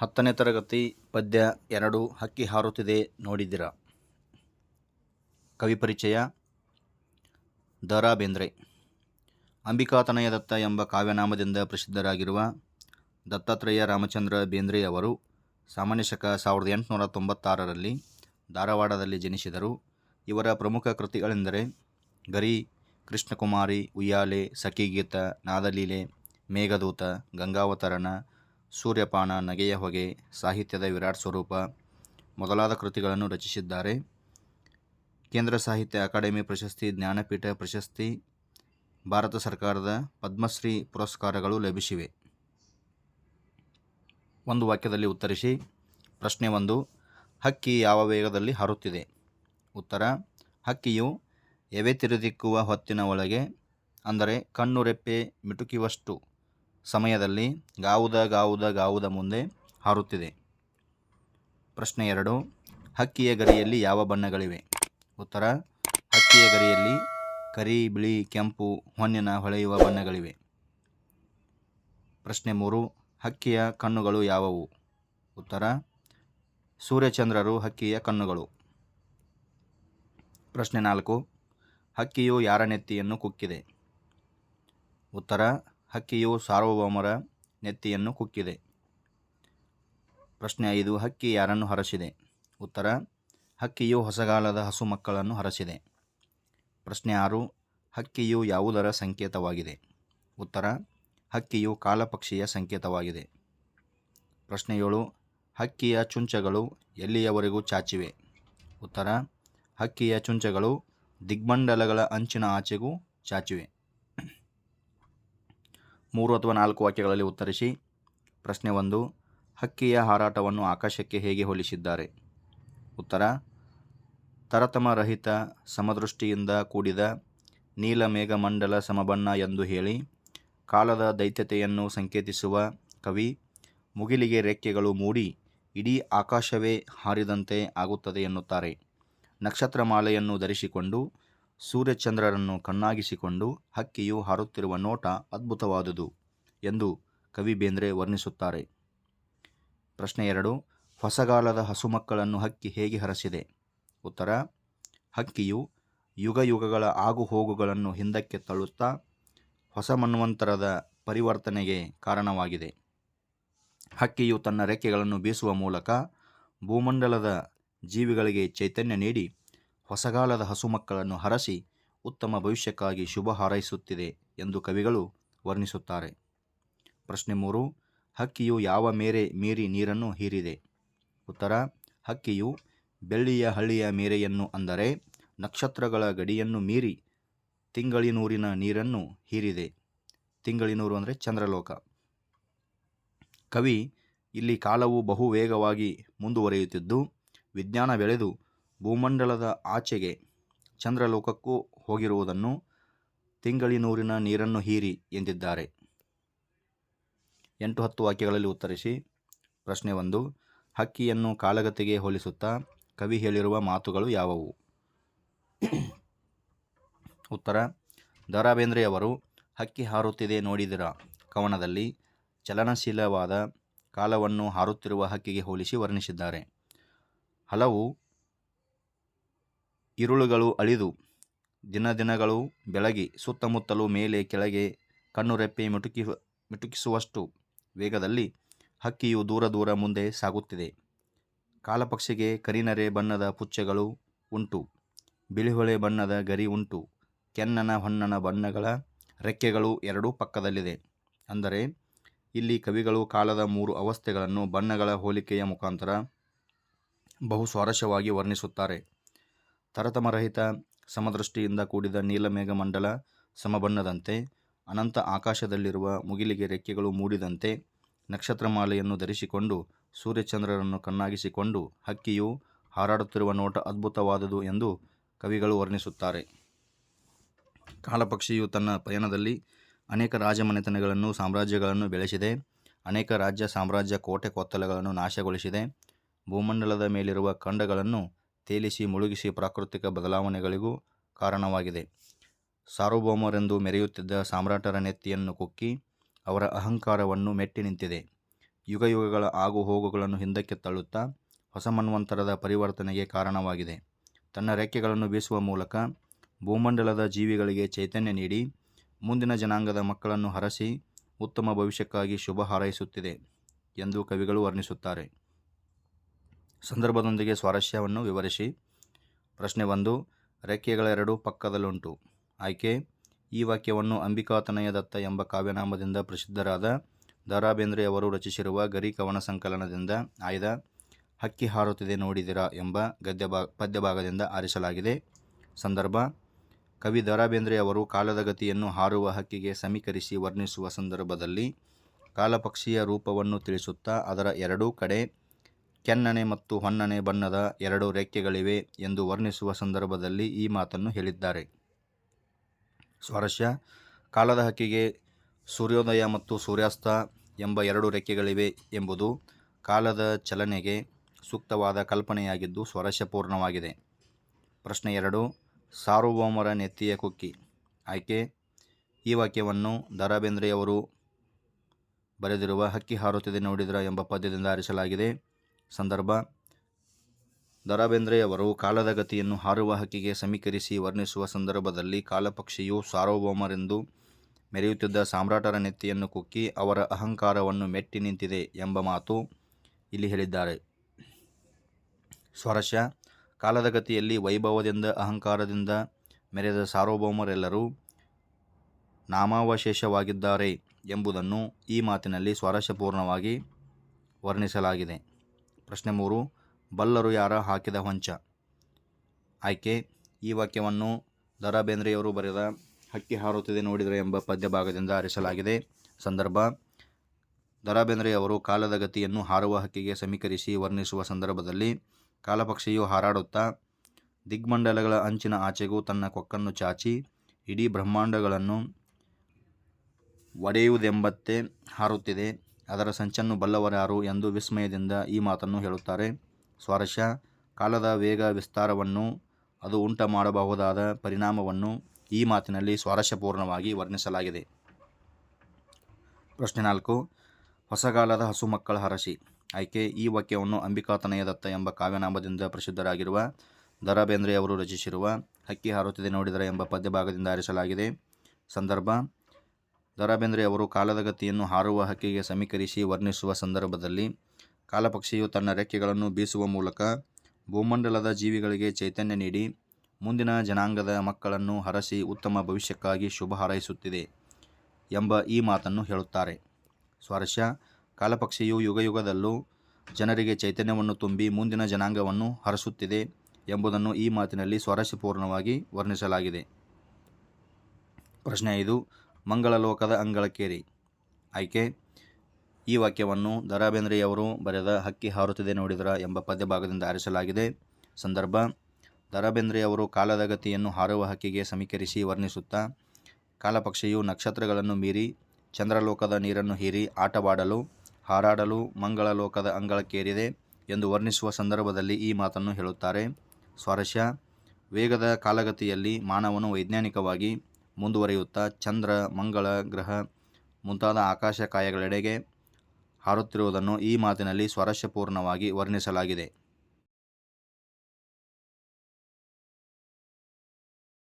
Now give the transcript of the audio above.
ಹತ್ತನೇ ತರಗತಿ ಪದ್ಯ ಎರಡು ಹಕ್ಕಿ ಹಾರುತ್ತಿದೆ ನೋಡಿದಿರ ಕವಿ ಪರಿಚಯ ದರಾ ಬೇಂದ್ರೆ ಅಂಬಿಕಾತನಯ ದತ್ತ ಎಂಬ ಕಾವ್ಯನಾಮದಿಂದ ಪ್ರಸಿದ್ಧರಾಗಿರುವ ದತ್ತಾತ್ರೇಯ ರಾಮಚಂದ್ರ ಬೇಂದ್ರೆ ಅವರು ಸಾಮಾನ್ಯ ಶಕ ಸಾವಿರದ ಎಂಟುನೂರ ತೊಂಬತ್ತಾರರಲ್ಲಿ ಧಾರವಾಡದಲ್ಲಿ ಜನಿಸಿದರು. ಇವರ ಪ್ರಮುಖ ಕೃತಿಗಳೆಂದರೆ ಗರಿ, ಕೃಷ್ಣಕುಮಾರಿ, ಉಯ್ಯಾಲೆ, ಸಖಿಗೀತ, ನಾದಲೀಲೆ, ಮೇಘದೂತ, ಗಂಗಾವತರಣ ಸೂರ್ಯಪಾನ, ನಗೆಯ ಹೊಗೆ, ಸಾಹಿತ್ಯದ ವಿರಾಟ್ ಸ್ವರೂಪ ಮೊದಲಾದ ಕೃತಿಗಳನ್ನು ರಚಿಸಿದ್ದಾರೆ. ಕೇಂದ್ರ ಸಾಹಿತ್ಯ ಅಕಾಡೆಮಿ ಪ್ರಶಸ್ತಿ, ಜ್ಞಾನಪೀಠ ಪ್ರಶಸ್ತಿ, ಭಾರತ ಸರ್ಕಾರದ ಪದ್ಮಶ್ರೀ ಪುರಸ್ಕಾರಗಳು ಲಭಿಸಿವೆ. ಒಂದು ವಾಕ್ಯದಲ್ಲಿ ಉತ್ತರಿಸಿ, ಪ್ರಶ್ನೆ ಒಂದು, ಹಕ್ಕಿ ಯಾವ ವೇಗದಲ್ಲಿ ಹಾರುತ್ತಿದೆ? ಉತ್ತರ, ಹಕ್ಕಿಯು ಎವೆ ತಿರುದಿಕ್ಕುವ ಹೊತ್ತಿನ ಒಳಗೆ, ಅಂದರೆ ಕಣ್ಣು ರೆಪ್ಪೆ ಮಿಟುಕಿವಷ್ಟು. ಸಮಯದಲ್ಲಿ ಗಾವುದ ಗಾವುದ ಗಾವುದ ಮುಂದೆ ಹಾರುತ್ತಿದೆ. ಪ್ರಶ್ನೆ ಎರಡು. ಹಕ್ಕಿಯ ಗರಿಯಲ್ಲಿ ಯಾವ ಬಣ್ಣಗಳಿವೆ? ಉತ್ತರ, ಹಕ್ಕಿಯ ಗರಿಯಲ್ಲಿ ಕರಿ, ಬಿಳಿ, ಕೆಂಪು, ಹೊನ್ನಿನ ಹೊಳೆಯುವ ಬಣ್ಣಗಳಿವೆ. ಪ್ರಶ್ನೆ ಮೂರು. ಹಕ್ಕಿಯ ಕಣ್ಣುಗಳು ಯಾವುವು? ಉತ್ತರ, ಸೂರ್ಯಚಂದ್ರರು ಹಕ್ಕಿಯ ಕಣ್ಣುಗಳು. ಪ್ರಶ್ನೆ ನಾಲ್ಕು. ಹಕ್ಕಿಯು ಯಾರ ನೆತ್ತಿಯನ್ನು ಕುಕ್ಕಿದೆ? ಉತ್ತರ ಹಕ್ಕಿಯು ಸಾರ್ವಭೌಮರ ನೆತ್ತಿಯನ್ನು ಕುಕ್ಕಿದೆ. ಪ್ರಶ್ನೆ ಐದು, ಹಕ್ಕಿ ಯಾರನ್ನು ಹರಸಿದೆ? ಉತ್ತರ, ಹಕ್ಕಿಯು ಹೊಸಗಾಲದ ಹಸು ಮಕ್ಕಳನ್ನು ಹರಸಿದೆ. ಪ್ರಶ್ನೆ ಆರು, ಹಕ್ಕಿಯು ಯಾವುದರ ಸಂಕೇತವಾಗಿದೆ? ಉತ್ತರ, ಹಕ್ಕಿಯು ಕಾಲಪಕ್ಷಿಯ ಸಂಕೇತವಾಗಿದೆ. ಪ್ರಶ್ನೆ ಏಳು, ಹಕ್ಕಿಯ ಚುಂಚಗಳು ಎಲ್ಲಿಯವರೆಗೂ ಚಾಚಿವೆ? ಉತ್ತರ, ಹಕ್ಕಿಯ ಚುಂಚಗಳು ದಿಗ್ಮಂಡಲಗಳ ಅಂಚಿನ ಆಚೆಗೂ ಚಾಚಿವೆ. ಮೂರು ಅಥವಾ ನಾಲ್ಕು ವಾಕ್ಯಗಳಲ್ಲಿ ಉತ್ತರಿಸಿ. ಪ್ರಶ್ನೆ ಒಂದು, ಹಕ್ಕಿಯ ಹಾರಾಟವನ್ನು ಆಕಾಶಕ್ಕೆ ಹೇಗೆ ಹೋಲಿಸಿದ್ದಾರೆ? ಉತ್ತರ, ತರತಮರಹಿತ ಸಮದೃಷ್ಟಿಯಿಂದ ಕೂಡಿದ ನೀಲ ಮೇಘಮಂಡಲ ಸಮಬಣ್ಣ ಎಂದು ಹೇಳಿ, ಕಾಲದ ದೈತ್ಯತೆಯನ್ನು ಸಂಕೇತಿಸುವ ಕವಿ, ಮುಗಿಲಿಗೆ ರೆಕ್ಕೆಗಳು ಮೂಡಿ ಇಡೀ ಆಕಾಶವೇ ಹಾರಿದಂತೆ ಆಗುತ್ತದೆ ಎನ್ನುತ್ತಾರೆ. ನಕ್ಷತ್ರಮಾಲೆಯನ್ನು ಧರಿಸಿಕೊಂಡು ಸೂರ್ಯಚಂದ್ರರನ್ನು ಕಣ್ಣಾಗಿಸಿಕೊಂಡು ಹಕ್ಕಿಯು ಹಾರುತ್ತಿರುವ ನೋಟ ಅದ್ಭುತವಾದುದು ಎಂದು ಕವಿ ಬೇಂದ್ರೆ ವರ್ಣಿಸುತ್ತಾರೆ. ಪ್ರಶ್ನೆ ಎರಡು, ಹೊಸಗಾಲದ ಹಸುಮಕ್ಕಳನ್ನು ಹಕ್ಕಿ ಹೇಗೆ ಹರಸಿದೆ? ಉತ್ತರ, ಹಕ್ಕಿಯು ಯುಗ ಯುಗಗಳ ಆಗುಹೋಗುಗಳನ್ನು ಹಿಂದಕ್ಕೆ ತಳ್ಳುತ್ತಾ ಹೊಸ ಮನ್ವಂತರದ ಪರಿವರ್ತನೆಗೆ ಕಾರಣವಾಗಿದೆ. ಹಕ್ಕಿಯು ತನ್ನ ರೆಕ್ಕೆಗಳನ್ನು ಬೀಸುವ ಮೂಲಕ ಭೂಮಂಡಲದ ಜೀವಿಗಳಿಗೆ ಚೈತನ್ಯ ನೀಡಿ ಹೊಸಗಾಲದ ಹಸುಮಕ್ಕಳನ್ನು ಹರಸಿ ಉತ್ತಮ ಭವಿಷ್ಯಕ್ಕಾಗಿ ಶುಭ ಹಾರೈಸುತ್ತಿದೆ ಎಂದು ಕವಿಗಳು ವರ್ಣಿಸುತ್ತಾರೆ. ಪ್ರಶ್ನೆ ಮೂರು, ಹಕ್ಕಿಯು ಯಾವ ಮೇರೆ ಮೀರಿ ನೀರನ್ನು ಹೀರಿದೆ? ಉತ್ತರ, ಹಕ್ಕಿಯು ಬೆಳ್ಳಿಯ ಹಳ್ಳಿಯ ಮೇರೆಯನ್ನು ಅಂದರೆ ನಕ್ಷತ್ರಗಳ ಗಡಿಯನ್ನು ಮೀರಿ ತಿಂಗಳಿನೂರಿನ ನೀರನ್ನು ಹೀರಿದೆ. ತಿಂಗಳಿನೂರು ಅಂದರೆ ಚಂದ್ರಲೋಕ. ಕವಿ ಇಲ್ಲಿ ಕಾಲವು ಬಹು ವೇಗವಾಗಿ ಮುಂದುವರಿಯುತ್ತಿದ್ದು ವಿಜ್ಞಾನ ಬೆಳೆದು ಭೂಮಂಡಲದ ಆಚೆಗೆ ಚಂದ್ರಲೋಕಕ್ಕೂ ಹೋಗಿರುವುದನ್ನು ತಿಂಗಳಿನೂರಿನ ನೀರನ್ನು ಹೀರಿ ಎಂದಿದ್ದಾರೆ. ಎಂಟು ಹತ್ತು ವಾಕ್ಯಗಳಲ್ಲಿ ಉತ್ತರಿಸಿ. ಪ್ರಶ್ನೆ ಒಂದು, ಹಕ್ಕಿಯನ್ನು ಕಾಲಗತಿಗೆ ಹೋಲಿಸುತ್ತಾ ಕವಿ ಹೇಳಿರುವ ಮಾತುಗಳು ಯಾವುವು? ಉತ್ತರ ದ ರಾ ಹಕ್ಕಿ ಹಾರುತ್ತಿದೆ ನೋಡಿದಿರ? ಕವನದಲ್ಲಿ, ಚಲನಶೀಲವಾದ ಕಾಲವನ್ನು ಹಾರುತ್ತಿರುವ ಹಕ್ಕಿಗೆ ಹೋಲಿಸಿ ವರ್ಣಿಸಿದ್ದಾರೆ. ಹಲವು ಇರುಳುಗಳು ಅಳಿದು ದಿನ ದಿನಗಳು ಬೆಳಗಿ ಸುತ್ತಮುತ್ತಲು ಮೇಲೆ ಕೆಳಗೆ ಕಣ್ಣುರೆಪ್ಪೆ ಮಿಟುಕಿ ಮಿಟುಕಿಸುವಷ್ಟು ವೇಗದಲ್ಲಿ ಹಕ್ಕಿಯು ದೂರ ದೂರ ಮುಂದೆ ಸಾಗುತ್ತಿದೆ. ಕಾಲಪಕ್ಷಿಗೆ ಕರಿನರೆ ಬಣ್ಣದ ಪುಚ್ಚೆಗಳು ಉಂಟು. ಬಿಳಿಹೊಳೆ ಬಣ್ಣದ ಗರಿ ಉಂಟು. ಕೆನ್ನನ ಹೊನ್ನನ ಬಣ್ಣಗಳ ರೆಕ್ಕೆಗಳು ಎರಡೂ ಪಕ್ಕದಲ್ಲಿದೆ. ಅಂದರೆ ಇಲ್ಲಿ ಕವಿಗಳು ಕಾಲದ ಮೂರು ಅವಸ್ಥೆಗಳನ್ನು ಬಣ್ಣಗಳ ಹೋಲಿಕೆಯ ಮುಖಾಂತರ ಬಹು ಸ್ವಾರಸ್ಯವಾಗಿ ವರ್ಣಿಸುತ್ತಾರೆ. ತರತಮರಹಿತ ಸಮದೃಷ್ಟಿಯಿಂದ ಕೂಡಿದ ನೀಲಮೇಘಮಂಡಲ ಸಮಬಣ್ಣದಂತೆ, ಅನಂತ ಆಕಾಶದಲ್ಲಿರುವ ಮುಗಿಲಿಗೆ ರೆಕ್ಕೆಗಳು ಮೂಡಿದಂತೆ, ನಕ್ಷತ್ರಮಾಲೆಯನ್ನು ಧರಿಸಿಕೊಂಡು, ಸೂರ್ಯಚಂದ್ರರನ್ನು ಕಣ್ಣಾಗಿಸಿಕೊಂಡು, ಹಕ್ಕಿಯು ಹಾರಾಡುತ್ತಿರುವ ನೋಟ ಅದ್ಭುತವಾದುದು ಎಂದು ಕವಿಗಳು ವರ್ಣಿಸುತ್ತಾರೆ. ಕಾಲಪಕ್ಷಿಯು ತನ್ನ ಪಯಣದಲ್ಲಿ ಅನೇಕ ರಾಜಮನೆತನಗಳನ್ನು, ಸಾಮ್ರಾಜ್ಯಗಳನ್ನು ಬೆಳೆಸಿದೆ, ಅನೇಕ ರಾಜ್ಯ ಸಾಮ್ರಾಜ್ಯ ಕೋಟೆ ಕೊತ್ತಲಗಳನ್ನು ನಾಶಗೊಳಿಸಿದೆ, ಭೂಮಂಡಲದ ಮೇಲಿರುವ ಖಂಡಗಳನ್ನು ತೇಲಿಸಿ ಮುಳುಗಿಸಿ ಪ್ರಾಕೃತಿಕ ಬದಲಾವಣೆಗಳಿಗೂ ಕಾರಣವಾಗಿದೆ. ಸಾರ್ವಭೌಮರೆಂದು ಮೆರೆಯುತ್ತಿದ್ದ ಸಾಮ್ರಾಟರ ನೆತ್ತಿಯನ್ನು ಕುಕ್ಕಿ ಅವರ ಅಹಂಕಾರವನ್ನು ಮೆಟ್ಟಿ ನಿಂತಿದೆ. ಯುಗಯುಗಗಳ ಆಗು ಹೋಗುಗಳನ್ನು ಹಿಂದಕ್ಕೆ ತಳ್ಳುತ್ತಾ ಹೊಸ ಮನ್ವಂತರದ ಪರಿವರ್ತನೆಗೆ ಕಾರಣವಾಗಿದೆ. ತನ್ನ ರೆಕ್ಕೆಗಳನ್ನು ಬೀಸುವ ಮೂಲಕ ಭೂಮಂಡಲದ ಜೀವಿಗಳಿಗೆ ಚೈತನ್ಯ ನೀಡಿ ಮುಂದಿನ ಜನಾಂಗದ ಮಕ್ಕಳನ್ನು ಹರಸಿ ಉತ್ತಮ ಭವಿಷ್ಯಕ್ಕಾಗಿ ಶುಭ ಹಾರೈಸುತ್ತಿದೆ ಎಂದು ಕವಿಗಳು ವರ್ಣಿಸುತ್ತಾರೆ. ಸಂದರ್ಭದೊಂದಿಗೆ ಸ್ವಾರಸ್ಯವನ್ನು ವಿವರಿಸಿ. ಪ್ರಶ್ನೆ ಒಂದು ರೆಕ್ಕೆಗಳೆರಡು ಪಕ್ಕದಲ್ಲುಂಟು. ಆಯ್ಕೆ, ಈ ವಾಕ್ಯವನ್ನು ಅಂಬಿಕಾತನಯ ದತ್ತ ಎಂಬ ಕಾವ್ಯನಾಮದಿಂದ ಪ್ರಸಿದ್ಧರಾದ ದ ಅವರು ರಚಿಸಿರುವ ಗರಿ ಕವನ ಸಂಕಲನದಿಂದ ಆಯ್ದ, ಹಕ್ಕಿ ಹಾರುತ್ತಿದೆ ನೋಡಿದಿರಾ ಎಂಬ ಗದ್ಯ ಪದ್ಯ ಪದ್ಯಭಾಗದಿಂದ ಆರಿಸಲಾಗಿದೆ. ಸಂದರ್ಭ, ಕವಿ ದ ಅವರು ಕಾಲದ ಗತಿಯನ್ನು ಹಾರುವ ಹಕ್ಕಿಗೆ ಸಮೀಕರಿಸಿ ವರ್ಣಿಸುವ ಸಂದರ್ಭದಲ್ಲಿ ಕಾಲಪಕ್ಷಿಯ ರೂಪವನ್ನು ತಿಳಿಸುತ್ತಾ ಅದರ ಎರಡೂ ಕಡೆ ಕೆನ್ನನೆ ಮತ್ತು ಹೊನ್ನನೆ ಬಣ್ಣದ ಎರಡು ರೆಕ್ಕೆಗಳಿವೆ ಎಂದು ವರ್ಣಿಸುವ ಸಂದರ್ಭದಲ್ಲಿ ಈ ಮಾತನ್ನು ಹೇಳಿದ್ದಾರೆ. ಸ್ವಾರಸ್ಯ, ಕಾಲದ ಹಕ್ಕಿಗೆ ಸೂರ್ಯೋದಯ ಮತ್ತು ಸೂರ್ಯಾಸ್ತ ಎಂಬ ಎರಡು ರೆಕ್ಕೆಗಳಿವೆ ಎಂಬುದು ಕಾಲದ ಚಲನೆಗೆ ಸೂಕ್ತವಾದ ಕಲ್ಪನೆಯಾಗಿದ್ದು ಸ್ವಾರಸ್ಯಪೂರ್ಣವಾಗಿದೆ. ಪ್ರಶ್ನೆ ಎರಡು, ಸಾರ್ವಭೌಮರ ನೆತ್ತಿಯ ಕುಕ್ಕಿ. ಆಯ್ಕೆ, ಈ ವಾಕ್ಯವನ್ನು ದ ರಾ ಬೇಂದ್ರೆಯವರು ಬರೆದಿರುವ ಹಕ್ಕಿ ಹಾರುತ್ತಿದೆ ನೋಡಿದ್ರ ಎಂಬ ಪದ್ಯದಿಂದ ಆರಿಸಲಾಗಿದೆ. ಸಂದರ್ಭ. ದರಾಬೇಂದ್ರೆಯವರು ಬೇಂದ್ರೆಯವರು ಕಾಲದ ಗತಿಯನ್ನು ಹಾರುವ ಹಕ್ಕಿಗೆ ಸಮೀಕರಿಸಿ ವರ್ಣಿಸುವ ಸಂದರ್ಭದಲ್ಲಿ ಕಾಲಪಕ್ಷಿಯು ಸಾರ್ವಭೌಮರೆಂದು ಮೆರೆಯುತ್ತಿದ್ದ ಸಾಮ್ರಾಟರ ನೆತ್ತಿಯನ್ನು ಕುಕ್ಕಿ ಅವರ ಅಹಂಕಾರವನ್ನು ಮೆಟ್ಟಿ ನಿಂತಿದೆ ಎಂಬ ಮಾತು ಇಲ್ಲಿ ಹೇಳಿದ್ದಾರೆ. ಸ್ವರಶ, ಕಾಲದ ಗತಿಯಲ್ಲಿ ವೈಭವದಿಂದ ಅಹಂಕಾರದಿಂದ ಮೆರೆದ ಸಾರ್ವಭೌಮರೆಲ್ಲರೂ ನಾಮಾವಶೇಷವಾಗಿದ್ದಾರೆ ಎಂಬುದನ್ನು ಈ ಮಾತಿನಲ್ಲಿ ಸ್ವರಶಪೂರ್ಣವಾಗಿ ವರ್ಣಿಸಲಾಗಿದೆ. ಪ್ರಶ್ನೆ ಮೂರು, ಬಲ್ಲರು ಯಾರ ಹಾಕಿದ ಹೊಂಚ? ಆಯ್ಕೆ, ಈ ವಾಕ್ಯವನ್ನು ದ ಬೇಂದ್ರೆಯವರು ಬರೆದ ಹಕ್ಕಿ ಹಾರುತ್ತಿದೆ ನೋಡಿದರೆ ಎಂಬ ಪದ್ಯ ಭಾಗದಿಂದ ಆರಿಸಲಾಗಿದೆ. ಸಂದರ್ಭ ದರಾ ಬೇಂದ್ರೆಯವರು ಕಾಲದ ಗತಿಯನ್ನು ಹಾರುವ ಹಕ್ಕಿಗೆ ಸಮೀಕರಿಸಿ ವರ್ಣಿಸುವ ಸಂದರ್ಭದಲ್ಲಿ ಕಾಲಪಕ್ಷಿಯು ಹಾರಾಡುತ್ತಾ, ದಿಗ್ಮಂಡಲಗಳ ಅಂಚಿನ ಆಚೆಗೂ ತನ್ನ ಕೊಕ್ಕನ್ನು ಚಾಚಿ, ಇಡೀ ಬ್ರಹ್ಮಾಂಡಗಳನ್ನು ಒಡೆಯುವುದೆಂಬತ್ತೆ ಹಾರುತ್ತಿದೆ. ಅದರ ಸಂಚನ್ನು ಬಲ್ಲವರಾರು ಎಂದು ವಿಸ್ಮಯದಿಂದ ಈ ಮಾತನ್ನು ಹೇಳುತ್ತಾರೆ. ಸ್ವಾರಸ್ಯ, ಕಾಲದ ವೇಗ ವಿಸ್ತಾರವನ್ನು, ಅದು ಉಂಟ ಮಾಡಬಹುದಾದ ಪರಿಣಾಮವನ್ನು ಈ ಮಾತಿನಲ್ಲಿ ಸ್ವಾರಸ್ಯಪೂರ್ಣವಾಗಿ ವರ್ಣಿಸಲಾಗಿದೆ. ಪ್ರಶ್ನೆ ನಾಲ್ಕು ಹೊಸಗಾಲದ ಹಸು ಮಕ್ಕಳ ಹರಸಿ. ಆಯ್ಕೆ, ಈ ವಾಕ್ಯವನ್ನು ಅಂಬಿಕಾತನಯ ದತ್ತ ಎಂಬ ಕಾವ್ಯನಾಮದಿಂದ ಪ್ರಸಿದ್ಧರಾಗಿರುವ ದರಾಬೇಂದ್ರೆಯವರು ರಾ ಬೇಂದ್ರೆ ಅವರು ರಚಿಸಿರುವ ಹಕ್ಕಿ ಹಾರುತ್ತಿದೆ ನೋಡಿದರೆ ಎಂಬ ಪದ್ಯಭಾಗದಿಂದ ಆರಿಸಲಾಗಿದೆ. ಸಂದರ್ಭ ದ ರಾ ಬೇಂದ್ರೆ ಅವರು ಕಾಲದ ಗತಿಯನ್ನು ಹಾರುವ ಹಕ್ಕಿಗೆ ಸಮೀಕರಿಸಿ ವರ್ಣಿಸುವ ಸಂದರ್ಭದಲ್ಲಿ ಕಾಲಪಕ್ಷಿಯು ತನ್ನ ರೆಕ್ಕೆಗಳನ್ನು ಬೀಸುವ ಮೂಲಕ ಭೂಮಂಡಲದ ಜೀವಿಗಳಿಗೆ ಚೈತನ್ಯ ನೀಡಿ ಮುಂದಿನ ಜನಾಂಗದ ಮಕ್ಕಳನ್ನು ಹರಸಿ ಉತ್ತಮ ಭವಿಷ್ಯಕ್ಕಾಗಿ ಶುಭ ಹಾರೈಸುತ್ತಿದೆ ಎಂಬ ಈ ಮಾತನ್ನು ಹೇಳುತ್ತಾರೆ. ಸ್ವಾರಸ್ಯ, ಕಾಲಪಕ್ಷಿಯು ಯುಗಯುಗದಲ್ಲೂ ಜನರಿಗೆ ಚೈತನ್ಯವನ್ನು ತುಂಬಿ ಮುಂದಿನ ಜನಾಂಗವನ್ನು ಹರಸುತ್ತಿದೆ ಎಂಬುದನ್ನು ಈ ಮಾತಿನಲ್ಲಿ ಸ್ವಾರಸ್ಯಪೂರ್ಣವಾಗಿ ವರ್ಣಿಸಲಾಗಿದೆ. ಪ್ರಶ್ನೆ ಐದು ಮಂಗಳ ಲೋಕದ ಅಂಗಳಕ್ಕೇರಿ. ಆಯ್ಕೆ? ಈ ವಾಕ್ಯವನ್ನು ದರಾಬೇಂದ್ರೆಯವರು ಬೇಂದ್ರೆಯವರು ಬರೆದ ಹಕ್ಕಿ ಹಾರುತ್ತಿದೆ ನೋಡಿದರ ಎಂಬ ಪದ್ಯಭಾಗದಿಂದ ಆರಿಸಲಾಗಿದೆ. ಸಂದರ್ಭ ದರಾಬೇಂದ್ರೆಯವರು ಬೇಂದ್ರೆಯವರು ಕಾಲದ ಗತಿಯನ್ನು ಹಾರುವ ಹಕ್ಕಿಗೆ ಸಮೀಕರಿಸಿ ವರ್ಣಿಸುತ್ತಾ, ಕಾಲಪಕ್ಷಿಯು ನಕ್ಷತ್ರಗಳನ್ನು ಮೀರಿ, ಚಂದ್ರಲೋಕದ ನೀರನ್ನು ಹೀರಿ ಆಟವಾಡಲು, ಹಾರಾಡಲು ಮಂಗಳಲೋಕದ ಅಂಗಳಕ್ಕೇರಿದೆ ಎಂದು ವರ್ಣಿಸುವ ಸಂದರ್ಭದಲ್ಲಿ ಈ ಮಾತನ್ನು ಹೇಳುತ್ತಾರೆ. ಸ್ವಾರಸ್ಯ, ವೇಗದ ಕಾಲಗತಿಯಲ್ಲಿ ಮಾನವನು ವೈಜ್ಞಾನಿಕವಾಗಿ ಮುಂದುವರಿಯುತ್ತಾ ಚಂದ್ರ ಮಂಗಳ ಗ್ರಹ ಮುಂತಾದ ಆಕಾಶ ಕಾಯಗಳೆಡೆಗೆ ಹಾರುತ್ತಿರುವುದನ್ನು ಈ ಮಾತಿನಲ್ಲಿ ಸ್ವಾರಸ್ಯಪೂರ್ಣವಾಗಿ ವರ್ಣಿಸಲಾಗಿದೆ.